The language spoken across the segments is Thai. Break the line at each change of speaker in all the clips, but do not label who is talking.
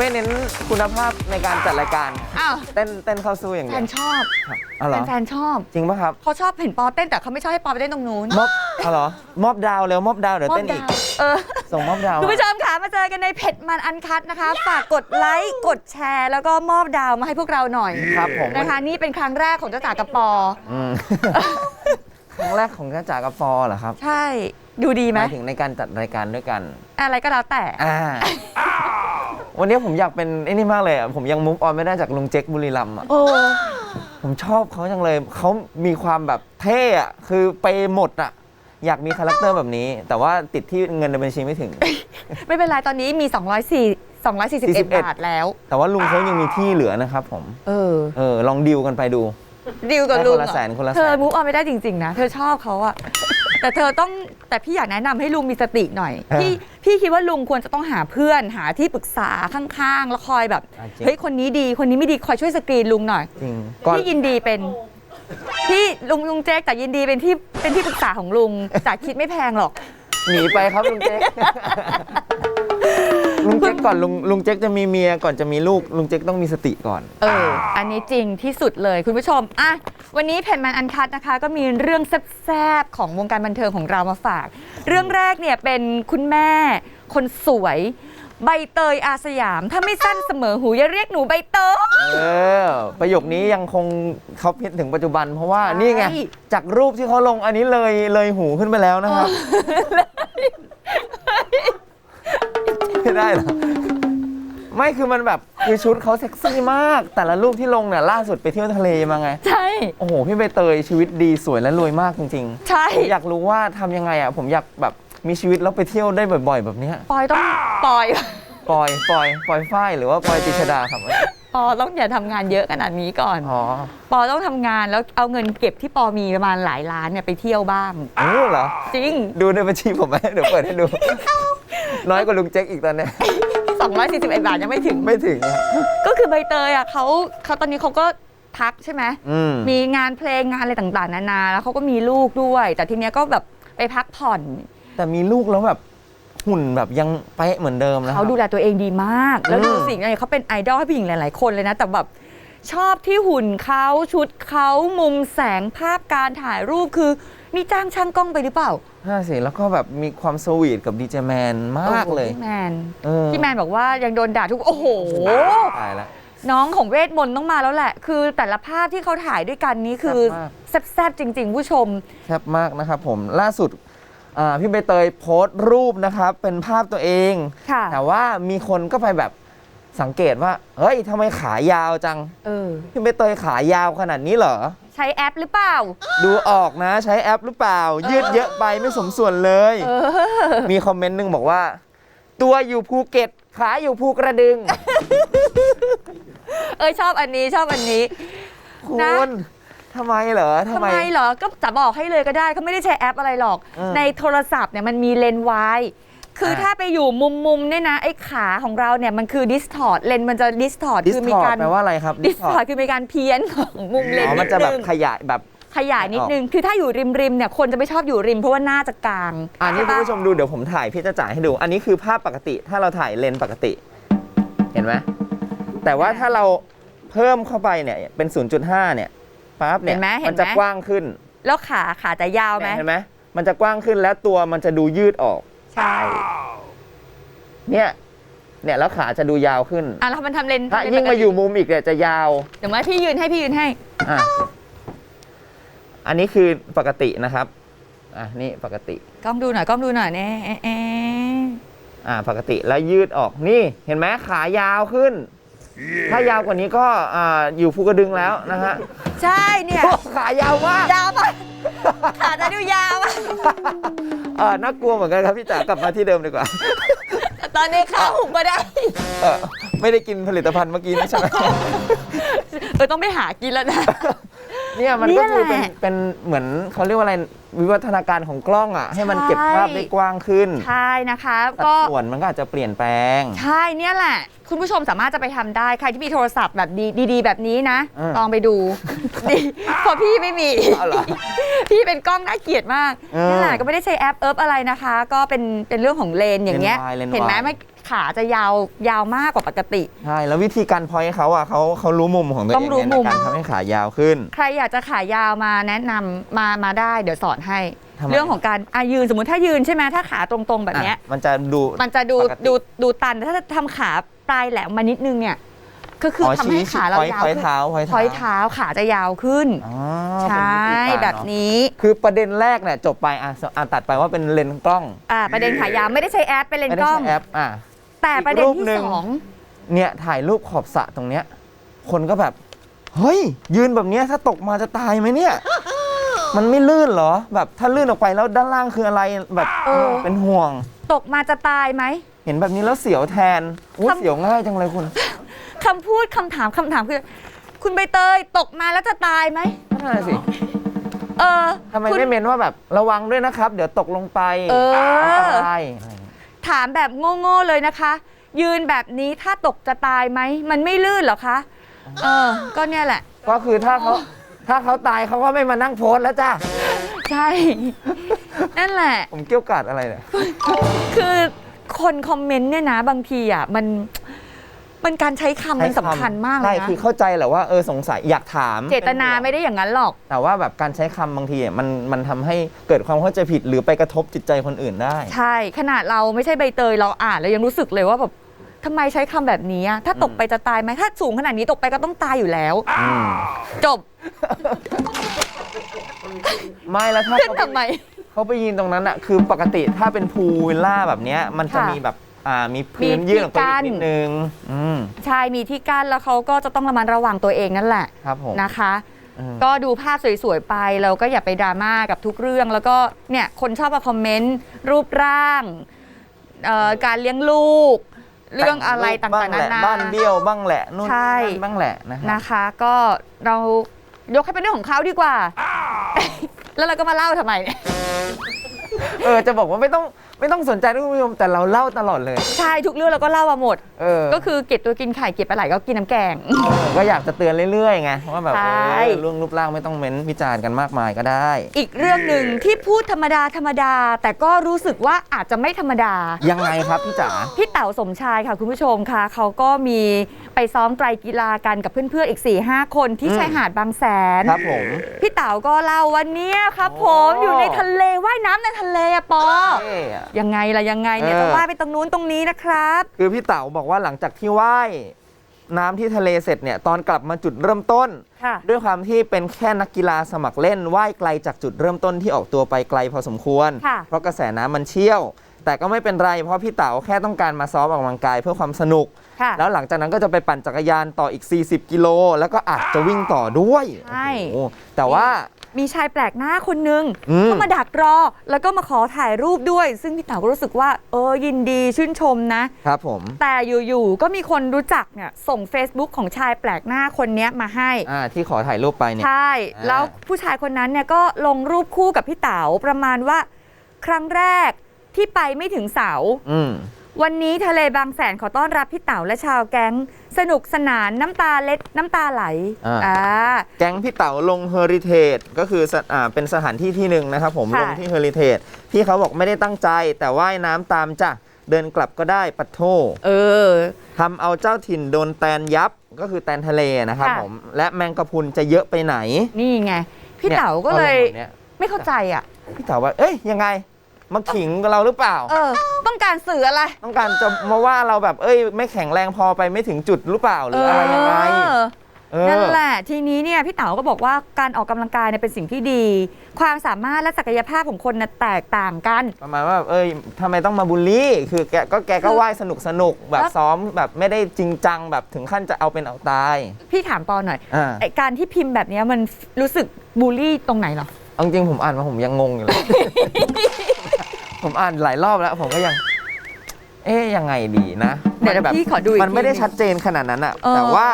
งว่าไม่เน้นคุณภาพในการจัดรายการ
อ้าว
เต้นเต้นเข้าสู้อย่าง
แฟ
เดียวน
ชอบ
ครับอ๋อเหรอ
เป็นแฟนชอบ
จริงปะครับ
เขาชอบเห็นปอเต้นแต่เขาไม่ชอบให้ปอไปเต้นตรงนู้น
มอบอ๋อเหรอมอบดาวเร็วมอบดาวเดี๋ยว
มอบ
เต้นอีก
ดาวเออ
ส่งมอบดาว
คุณผู้ชมค่ะมาเจอกันในเผ็ดมันอันคัดนะคะ ฝากกดไลค์ กดแชร์ แล้วก็มอบดาวมาให้พวกเราหน่อย
ครับผม
นะคะ นี่เป็นครั้งแรกของเจ้าจ๋ากับปอ
อืมครั้งแรกของจ้าจ๋ากับฟอเหรอครับ
ใช่ ดูดี
ห
ไหม
มายถึงในการจัดรายการด้วยกัน
อะไรก็แล้วแต่
อ่า วันนี้ผมอยากเป็นไอ้นี่มากเลยอะผมยังมุกออนไม่ได้จากลุงเจ๊กบุรีรัมย์อะ
โอ้
ผมชอบเขาจังเลยเขามีความแบบเท่อะคือไปหมดอะอยากมีคาแรคเตอร์แบบนี้ แต่ว่าติดที่เงินในบัญชีไม่ถึง
ไม่เป็นไรตอนนี้มี 204 241บาทแล้ว
แต่ว่าลุงเขายังมีที่เหลือนะครับผม
เออ
เออ ลองดิวกันไปดู
ดีลกับ
ได้
ลุ
ค
ง
นละ
เหรอ
แสนคนละแสน
เธอมูฟออนไม่ได้จริง ๆ นะ เธอชอบเขาอะ แต่เธอต้องแต่พี่อยากแนะนำให้ลุงมีสติหน่อยพี่พี่คิดว่าลุงควรจะต้องหาเพื่อนหาที่ปรึกษาข้างๆ แล้วคอยแบบ
อะจริง
เฮ้ยคนนี้ดีคนนี้ไม่ดีคอยช่วยสกรีนลุงหน่อย
จริงก่อน
พี่ยินดีเป็นพี่ลุงลุงเจ๊กแต่ยินดีเป็นที่เป็นที่ปรึกษาของลุงจากคิดไม่แพงหรอก
หนีไปครับลุงเจ๊กลุงเจ๊กก่อนลุงลุงเจ๊กจะมีเมียก่อนจะมีลูก ลุงเจ๊กต้องมีสติก่อน
เออ อันนี้จริงที่สุดเลยคุณผู้ชม อะ วันนี้เพนแมนอันคัดนะคะ ก็มีเรื่องแซ่บๆ ของวงการบันเทิงของเรามาฝาก เรื่องแรกเนี่ยเป็นคุณแม่ คนสวย ใบเตยอาสยาม ถ้าไม่สั้นเสมอหูอย่าเรียกหนูใบเตย
เออ ประโยคนี้ยังคงเขาพิดถึงปัจจุบัน เพราะว่า
ใช่
นี่ไงจากรูปที่เขาลงอันนี้เลยเลยหูขึ้นไปแล้วนะครับ ไม่ได้เหรอไม่คือมันแบบคือชุดเขาเซ็กซี่มาก แต่ละรูปที่ลงเนี่ยล่าสุดไปเที่ยวทะเลมาไง
ใช่
โอ้โห พี่ใบเตยชีวิตดีสวยและรวยมากจริง
ใช่
ๆผมอยากรู้ว่าทำยังไงอะผมอยากแบบมีชีวิตแล้วไปเที่ยวได้บ่อย ๆ แบบเนี้ย
ปอยต้องปอย
ปอยปอยปอยฝ้ายหรือว่าปอยติชดาครับ
ปอต้องอย่าทำงานเยอะขนาดนี้ก่อน
อ๋อ
ปอต้องทำงานแล้วเอาเงินเก็บที่ปอมีประมาณหลายล้านเนี่ยไปเที่ยวบ้าง
โอ้เหรอ
จริง
ดูในบัญชีผมไหมเดี๋ยวเปิดให้ดู น้อยกว่าลุงเจ๊กอีกตอนเนี้ย
241 บาทยังไม่ถึง
ไม่ถึงอะ
ก็คือใบเตยอะเขาเขาตอนนี้เขาก็พักใช่ไหม
อืม
มีงานเพลงงานอะไรต่างๆ นานา แล้วเขาก็มีลูกด้วย แต่ทีเนี้ยก็แบบไปพักผ่อน
แต่มีลูกแล้วแบบหุ่นแบบยังเป๊ะเหมือนเดิมนะค
เขา
รับ
ดูแลตัวเองดีมาก แล้ว
อืม
ดูสิ่งนี้เขาเป็นไอดอลให้ผู้หญิงหลายๆ คนเลยนะ แต่แบบ ชอบที่หุ่นเขาชุดเขามุมแสงภาพการถ่ายรูปคือ นี่จ้างช่างกล้องไปหรือเปล่า
ห้าสิแล้วก็แบบมีความสวีทกับดีเจแมนมากเลย
โอ้โหพี่แมน
เออ
พี่แมนบอกว่ายังโดนด่าทุกโอ้โห
ตายละ
น้องของเวทมนต์ต้องมาแล้วแหละ คือแต่ละภาพที่เขาถ่ายด้วยกันนี้คือ
แซ่บมาก
แซ่บๆจริง ๆ ผู้ชม
แซ่บมากนะครับผมล่าสุดอ่าพี่ใบเตยโพสต์รูปนะครับ เป็นภาพตัวเอง
ค่ะ
แต่ว่ามีคนก็ไปแบบ สังเกตว่า เฮ้ยทำไมขายาวจัง
เออ
พี่ใบเตยขายาวขนาดนี้เหรอ
ใช้แอปหรือเปล่า
ดูออกนะใช้แอปหรือเปล่า ยืดเยอะไปไม่สมส่วนเลย
เออ
มีคอมเมนต์หนึ่งบอกว่า ตัวอยู่ภูเก็ต ขาอยู่ภูกระดึง
เอยชอบอันนี้ชอบอันนี้
คุ
นะ
ณทำไมเหรอ
ทำไมเหรอ ก็จะบอกให้เลยก็ได้เขาไม่ได้ใช้แอปอะไรหรอก
เออ
ในโทรศัพท์เนี่ยมันมีเลนส์วาย คืออาถ้าไปอยู่มุมมุมๆเนี่ยนะไอ้ขาของเราเนี่ยมันคือดิสทอร์เลนส์มันจะดิสทอร์
ดิส
คือ
ท
มี
อร์
การ
แปลว่าอะไรครับ
ดิสทอร์คือมีการเพี้ยนของมุมเลน
อ๋อ
ส์
มัน
นิด
จะแบบ
นึง
ขยายแบบ
ขยายนิดนึง คือถ้าอยู่ริมริมๆเนี่ยคนจะไม่ชอบอยู่ริมเพราะว่าหน้าจะกลาง
อันนี้คุณ
ใช่ปะ
ผู้ชมดูเดี๋ยวผมถ่ายพี่จะจ่ายให้ดู อันนี้คือภาพปกติถ้าเราถ่ายเลนส์ปกติ เห็นไหมแต่ว่าถ้าเราเพิ่มเข้าไปเนี่ยเป็น 0.5 เนี่ยปั๊บเนี่ย
เห็นไหมเห็นไหม
มันจะกว้างขึ้น
แล้วขาขาจะยาวไหม
เนี่ยเห็นไหมมันจะกว้างขึ้นแล้วตัวมันจะดูยืดออก
ใช่
เนี่ย เนี่ยแล้วขาจะดูยาวขึ้น
อะแล้วมันทำเลนส์
ถ้า
ทำเลนส์
ยิ่ง
ปก
มา
ติ
อยู่มุมอีกเนี่ยจะยาว
เดี๋ยวมาพี่ยืนให้พี่ยืนให้
อะ อันนี้คือปกตินะครับ อะนี่ปกติ
กล้องดูหน่อยกล้องดูหน่อยเนี่ยเอ๊ะเอ๊ะ
อ่า ปกติแล้วยืดออกนี่ เห็นไหมขายาวขึ้น ถ้ายาวกว่านี้ก็อ่าอยู่ภูกระดึงแล้วนะฮะ
ใช่เนี่ย
โอ้ขายาวมาก
ยาวปะขาจะดูยาวอะ
เออน่ากลัวเหมือนกันครับพี่จ๋ากลับมาที่เดิมดีกว่า
แต่ตอนนี้ขาหุบก็ได้
เออไม่ได้กินผลิตภัณฑ์เมื่อกี้นี่ใช่ไหม
เออต้องไปหากินแล้วนะ
เนี่ยมัน
เนี่
ก็
ย
คือเป็น
แหละ
เป็นเหมือนเขาเรียกว่าอะไรวิวัฒนาการของกล้องอะ ให้มัน
ใช่
เก็บภาพได้กว้างขึ้น
ใช่นะคะ
สัด
ก็
ส่วนมันก็อาจจะเปลี่ยนแปลง
ใช่เนี่ยแหละ คุณผู้ชมสามารถจะไปทำได้ ใครที่มีโทรศัพท์แบบดีดีๆแบบนี้นะ
อืม
ลองไปดูดีเพราะพี่ไม่มี
เอาเหรอ
พี่เป็นกล้องน่าเกลียดมาก
เออ
นี่แหละก็ไม่ได้ใช้แอปเอิบอะไรนะคะ ก็เป็นเป็นเรื่องของเลนอย่างเงี้ย
เลนส์วายเลนส์
เห็นไหม
วาย
ไม่ ขาจะยาวยาวมากกว่าปกติ
ใช่ แล้ววิธีการพอยเขาอะเขาเขารู้มุมของตัว
ต้
เอ
อง
ง
รู้
เนี่ย
มุ
ใน
ม
การทำให้ขายาวขึ้น
ใครอยากจะขายาวมาแนะนำมามาได้เดี๋ยวสอนให้
ทำไม
เรื่องของการอายืนสมมติถ้ายืนใช่ไหมถ้าขาตรงๆแบบเนี้ย
อะมันจะดู
มันจะดู
ปกติ
ดูดูตันแต่ถ้าทำขาปลายแหลมมานิดนึงเนี่ยก็คืออทำให้ขาเรา
พอย
ยาว
พอย
ขึ้น
เท้าพอย
พอย
เท้า
เท้าขาจะยาวขึ้น
อ๋อ
ใช่
เป็นวิธีการ
แบบ
เอะ
นี้
คือประเด็นแรกเนี่ยจบไปอะอะตัดไปว่าเป็นเลนส์กล้อง
อ่าประเด็นขายาวไม่ได้ใช้แอปเป็นเลน
ไม่
ส์
ได้
กล้อง
ใช้แอปอะ
แต่ประเด็น
อีกรูป
ที่
หนึ่ง
สอง
เนี่ยถ่ายรูปขอบสระตรงเนี้ย คนก็แบบ เฮ้ย ยืนแบบเนี้ยถ้าตกมาจะตายไหมเนี่ย มันไม่ลื่นเหรอ แบบถ้าลื่นออกไปแล้วด้านล่างคืออะไรแบบเป็นห่วง
ตกมาจะตายไหม
เห็นแบบนี้แล้วเสียวแทนอู้
ทำ
เสียวง่ายจังเลยคุณ
คำพูดคำถามคำถามคือ คุณใบเตยตกมาแล้วจะตายไหม
นั่นนะสิ
เออ
ทำไม
คุณ
ไม่เมนว่าแบบระวังด้วยนะครับ เดี๋ยวตกลงไป
เออ
นตรายอะไรอย่างเงี้ย
ถามแบบโง่ๆเลยนะคะ ยืนแบบนี้ถ้าตกจะตายไหม มันไม่ลื่นเหรอคะ เออ ก็เนี่ยแหละ
ก็คือถ้าเขาถ้าเขาตายเขาก็ไม่มานั่งโพสต์แล้วจ้า
ใช่ นั่นแหละ
ผมเกี่ยวกาดอะไรเนี่ย
คือคนคอมเมนต์เนี่ยนะบางทีอะมัน มันการใช้คำมันสำคัญมากเล
ใช่
ยนะ
คือเข้าใจแหละว่าเออสงสัยอยากถาม
เจตนา
ป็ห่วง
ไม่ได้อย่างนั้นหรอก
แต่ว่าแบบการใช้คำบางทีอะมันมันทำให้เกิดความเข้าใจผิดหรือไปกระทบจิตใจคนอื่นได้
ใช่ ขนาดเราไม่ใช่ใบเตยเราอ่านแล้วยังรู้สึกเลยว่าแบบทำไมใช้คำแบบนี้อะถ้าตกไปจะตายไหมถ้าสูงขนาดนี้ตกไปก็ต้องตายอยู่แล้ว
อืม
จบ
ไม่แล้วถ้า
ขึ้น
เขา
ทำไม
เขาไปยืนตรงนั้นอะคือปกติถ้าเป็นพูลวิลล่าแบบเนี้ยมันจะ
ค่ะ
มีแบบ อ่ามีพื้น
มี
ยื่นออกไป
ที่กั้
อีก
น
นิดนึงอืม
ใช่มีที่กั้นแล้วเขาก็จะต้องระมัดระวังตัวเองนั่นแหละ
ครับผม
นะคะ
อืม
ก็ดูภาพสวย ๆ ไปแล้วก็อย่าไปดราม่ากับทุกเรื่อง แล้วก็เนี่ยคนชอบมาคอมเมนต์ รูปร่างเอ่อการเลี้ยงลูก เรื่องอะไรต่างๆนานา
บ้านเบี้ยวบ้างแหละนู่น
ใช่
นั่นบ้างแหละนะครับ
นะคะ ก็เรายกให้เป็นเรื่องของเขาดีกว่า แล้วเราก็มาเล่าทำไมเนี่ย
เออจะบอกว่าไม่ต้อง ไม่ต้องสนใจนะคุณผู้ชมแต่เราเล่าตลอดเลย
ใช่ทุกเรื่องเราก็เล่ามาหมด
เออ
ก็คือเก็บตัวกินไข่เก็บปลาไหลก็กินน้ำแกง
เออก็อยากจะเตือนเรื่อยๆไงว่าแบบ
ใช่
เออเรื่องรูปร่างไม่ต้องเม้นวิจารณ์กันมากมายก็ได้
อีกเรื่องหนึ่งที่พูดธรรมดาธรรมดา แต่ก็รู้สึกว่าอาจจะไม่ธรรมดา
ยังไงครับพี่จ๋า
พี่เต๋าสมชายค่ะคุณผู้ชมค่ะ เขาก็มีไปซ้อมไตรกีฬากันกับเพื่อนๆอีก4 5คนที่
อืม
ชายหาดบางแสน
ครับผม
พี่เต๋าก็เล่าวันนี้ครับ
โอ้
ผมอยู่ในทะเลว่ายน้ำในทะเลอะปอ
เท่อะ
ยังไงล่ะยังไงเนี่ย
เออ
ต้องว่ายไปตรงนู้นตรงนี้นะครับ
คือพี่เต๋าบอกว่าหลังจากที่ว่ายน้ำที่ทะเลเสร็จเนี่ยตอนกลับมาจุดเริ่มต้น
ค่ะ
ด้วยความที่เป็นแค่นักกีฬาสมัครเล่นว่ายไกลจากจุดเริ่มต้นที่ออกตัวไปไกลพอสมควร
ค่ะ
เพราะกระแสน้ำมันเชี่ยว แต่ก็ไม่เป็นไรเพราะพี่เต๋าแค่ต้องการมาซ้อมออกกำลังกายเพื่อความสนุก
ค่ะ
แล้วหลังจากนั้นก็จะไปปั่นจักรยานต่ออีก 40 กิโล แล้วก็อาจจะวิ่งต่อด้วย
ใช่
โอ้โหแต่ว่า
มีชายแปลกหน้าคนนึง
อืม
เข้ามาดักรอ แล้วก็มาขอถ่ายรูปด้วย ซึ่งพี่เต๋าก็รู้สึกว่า เออยินดีชื่นชมนะ
ครับผม
แต่อยู่ๆก็มีคนรู้จักเนี่ยส่ง Facebook ของชายแปลกหน้าคนเนี้ยมาให้
อ่าที่ขอถ่ายรูปไปเนี่ย
ใช่
อ่า
แล้วผู้ชายคนนั้นเนี่ยก็ลงรูปคู่กับพี่เต๋าประมาณว่า ครั้งแรกที่ไปไม่ถึงเสา
อืม
วันนี้ทะเลบางแสนขอต้อนรับพี่เต๋าและชาวแก๊ง สนุกสนานน้ำตาเล็ดน้ำตาไหล
อ่า
อ่า
แก๊งพี่เต๋าลงเฮอริเทจก็คือสอ่าเป็นสถานที่ที่หนึ่งนะครับผม
ค่ะ
ลงที่เฮอริเทจพี่เขาบอกไม่ได้ตั้งใจ แต่ว่ายน้ำตามจ้ะเดินกลับก็ได้ปัดโท
เออ
ทำเอาเจ้าถิ่นโดนแตนยับก็คือแตนทะเลนะครับ
ค่ะ
ผมและแมงกะพรุนจะเยอะไปไหน
นี่ไง พี่
นี่
เต๋าก็เลย
อาแบบนี้ย
ไม่เข้าใจอะ
พี่เต๋าว่าเอ้ยยังไง มาขิงกับเราหรือเปล่า
เออ ต้องการสื่ออะไร
ต้องการจะมาว่าเราแบบเอ้ย ไม่แข็งแรงพอไปไม่ถึงจุดหรือเปล่าหรืออะไรยังไง
เออ
เออ
นั่นแหละทีนี้เนี่ยพี่เต๋าก็บอกว่าการออกกำลังกายเนี่ยเป็นสิ่งที่ดี ความสามารถและศักยภาพของคนน่ะแตกต่างกัน
ประมาณว่าแบบเอ้ยทำไมต้องมาบูลลี่ คือแกก็แกก็
คือ
ว่ายสนุกสนุกแบบ
แล้ว
ซ้อมแบบไม่ได้จริงจังแบบถึงขั้นจะเอาเป็นเอาตาย
พี่ถามปอหน่อย
อ่า
ไอการที่พิมพ์แบบเนี้ยมันรู้สึกบูลลี่ตรงไหนเหรอ
เอาจริงๆผมอ่านมาผมยังงงอยู่เลย ผมอ่านหลายรอบแล้ว ผมก็ยัง เอ๊ยยังไงดีนะ
เดี๋ยว
มันแบบ
พี่ขอดูอีก
มันไม่ได้
ทีหนึ่ง
ชัดเจนขนาดนั้นอะ
เออ
แต่ว่า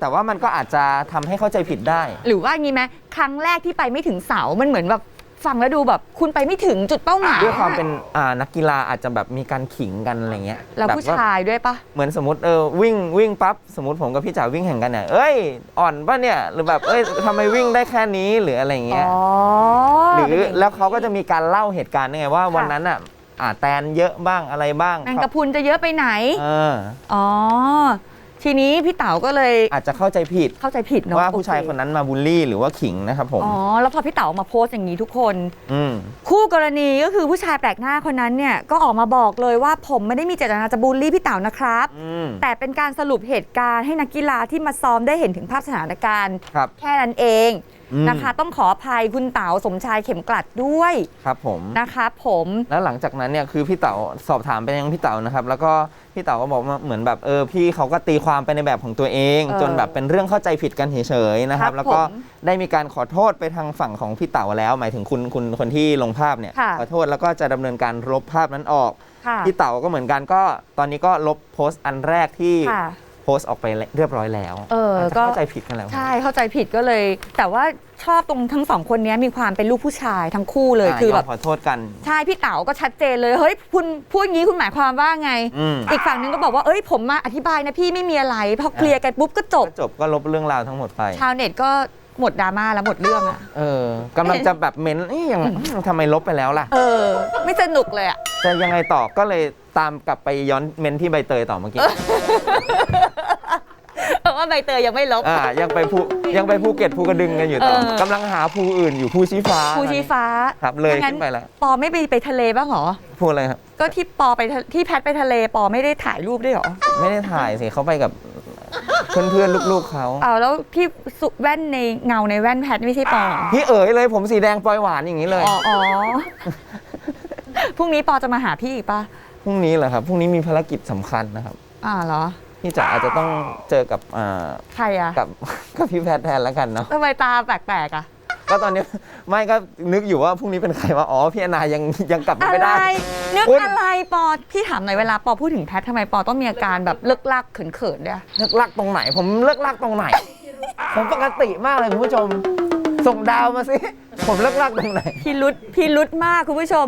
แต่ว่ามันก็อาจจะทำให้เข้าใจผิดได้
หรือว่างี้ไหมครั้งแรกที่ไปไม่ถึงเสา มันเหมือนแบบ ฟังแล้วดูแบบคุณไปไม่ถึงจุดเป้าหมาย
ด้วยความเป็นอ่านักกีฬาอาจจะแบบมีการขิงกันอะไรเงี้ย
แล้ว
แบบ
ผู้ชายด้วยปะ
เหมือนสมมติเออวิ่งวิ่งปั๊บสมมติผมกับพี่จ๋าวิ่งแข่งกันเนี่ยเอ้ยอ่อนป่ะเนี่ยหรือแบบเอ้ยทำไมวิ่งได้แค่นี้หรืออะไรเงี้ย
อ๋อ
หรือ
เป็นย่างนี้
แล้วเขาก็จะมีการเล่าเหตุการณ์ด้วยไงว่าวันนั้นอะอ่าแตนเยอะบ้างอะไรบ้าง
แมงกะพรุนจะเยอะไปไหน
เออ
อ๋อ ทีนี้พี่เต๋าก็เลย
อาจจะเข้าใจผิด
เข้าใจผิดเนาะ
ว่าผู้ชาย
โอเค
นนั้นมาบูลลี่หรือว่าขิงนะครับผม
อ๋อแล้วพอพี่เต๋ามาโพสต์อย่างนี้ทุกคน
อืม
คู่กรณีก็คือผู้ชายแปลกหน้าคนนั้นเนี่ยก็ออกมาบอกเลยว่าผมไม่ได้มีเจตนาจะบูลลี่พี่เต๋านะครับ
อืม
แต่เป็นการสรุปเหตุการณ์ให้นักกีฬาที่มาซ้อมได้เห็นถึงภาพสถานการณ์
ครับ
แค่นั้นเอง
อืม
นะคะ ต้องขออภัยคุณเต๋าสมชายเข็มกลัดด้วย
ครับผม
นะคะผม
แล้วหลังจากนั้นเนี่ยคือพี่เต๋าสอบถามไปยังพี่เต๋านะครับ แล้วก็พี่เต๋าก็บอกว่าเหมือนแบบเออพี่เขาก็ตีความไปในแบบของตัวเอง จนแบบเป็นเรื่องเข้าใจผิดกันเฉยๆนะครับ แล้วก็ได้มีการขอโทษไปทางฝั่งของพี่เต๋าแล้ว หมายถึงคุณคุณคนที่ลงภาพเนี่ยขอโทษแล้วก็จะดำเนินการลบภาพนั้นออก
ค่ะ
พี่เต๋าก็เหมือนกันก็ตอนนี้ก็ลบโพสต์อันแรกที่
ค่ะ
โพสต์ออกไปเรียบร้อยแล้ว
เออ
อาจจะ
ก็
เข้าใจผิดกันแล้ว
ใช่เข้าใจผิดก็เลย แต่ว่าชอบตรงทั้งสองคนนี้มีความเป็นลูกผู้ชายทั้งคู่เลยาคือแบบ
ยมขอโทษกัน
ใช่พี่เต๋าก็ชัดเจนเลยเฮ้ยคุณพูดอย่างนี้คุณหมายความว่าไง
อืม
อีกฝั่งนึงก็บอกว่าเอ้ยผมมาอธิบายนะพี่ไม่มีอะไรพอเคลียร์กันปุ๊บก็จบ
ก็จบก็ลบเรื่องราวทั้งหมดไป
ชาวเน็ตก็หมดดราม่าแล้วหมดเรื่องอะ
เออกำลังจะแบบเม้นเอ๊ยยังทำไมลบไปแล้วล่ะ
เออ ไม่สนุกเลยอะ
จะยังไงต่อก็เลยตามกลับไปย้อนเมนที่ใบเตยต่อเมื่อกี้
เพราะว่าใบเตยยังไม่ลบ
อ่ายังไปภูยังไปภูเก็ตภูกระดึงกันอยู่ต่อ
เออ
กำลังหาภูอื่นอยู่ภูชีฟ้า
ภูชีฟ้า
ครับเลย
ถ้างั้
ขึ้นไปแล้ว
ปอไม่ไปไปทะเลบ้างเหรอ
ภูอะไรครับ
ก็ที่ปอไปทะที่แพทไปทะเลปอไม่ได้ถ่ายรูปด้วยเหรอ
ไม่ได้ถ่ายสิเขาไปกับเพื่อนเพื่อนๆลูกๆเขา
เอาแล้วที่สุแว่นในเงาในแว่นแพทไม่ใช่ปอเหรอ
พี่เอ๋ยเลยผมสีแดงปลอยหวานอย่างนี้เลย
อ๋ออ๋อพรุ่งนี้ปอจะมาหาพี่อีกปะ
พรุ่งนี้เหรอครับพรุ่งนี้มีภารกิจสำคัญนะครับ
อ่าเหรอ
พี่จ๋าอาจจะต้องเจอกับอ่า
ใครอะ
กับ กับพี่แพทย์แทนแล้วกันเนาะ
ทำไมตาแปลกๆอะ
ก็ตอนนี้ไม่ก็นึกอยู่ว่าพรุ่งนี้เป็นใครว่าอ๋อพี่อนายังยังกลับมา
อะ
ไม่
ไร
ได้
นึก
คุณ
อะไรปอพี่ถามหน่อยเวลาปอพูดถึงแพททำไมปอต้องมีอาการแบบเลิกลักเขินๆด้วยอะ
เลิกลักตรงไหน ผมเลิกลักตรงไหน ผมปกติมากเลยคุณผู้ชม ส่งดาวมาสิ ผมเลิกลักตรงไหน
พี่รุดพี่รุดมากคุณผู้ชม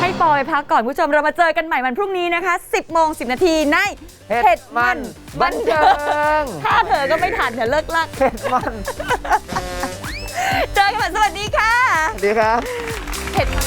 ให้ปอไปพักก่อนคุณผู้ชมเรามาเจอกันใหม่วันพรุ่งนี้นะคะ 10โมง10 นาทีใน
เผ็ดมัน บันเทิง
ถ้าเธอก็ไม่ทันเดี๋ยวเลิกลัก
เผ็ดมัน
เจอกันใหม่สวัสดีค่ะ
สวัสดีครับ
เผ็ดมัน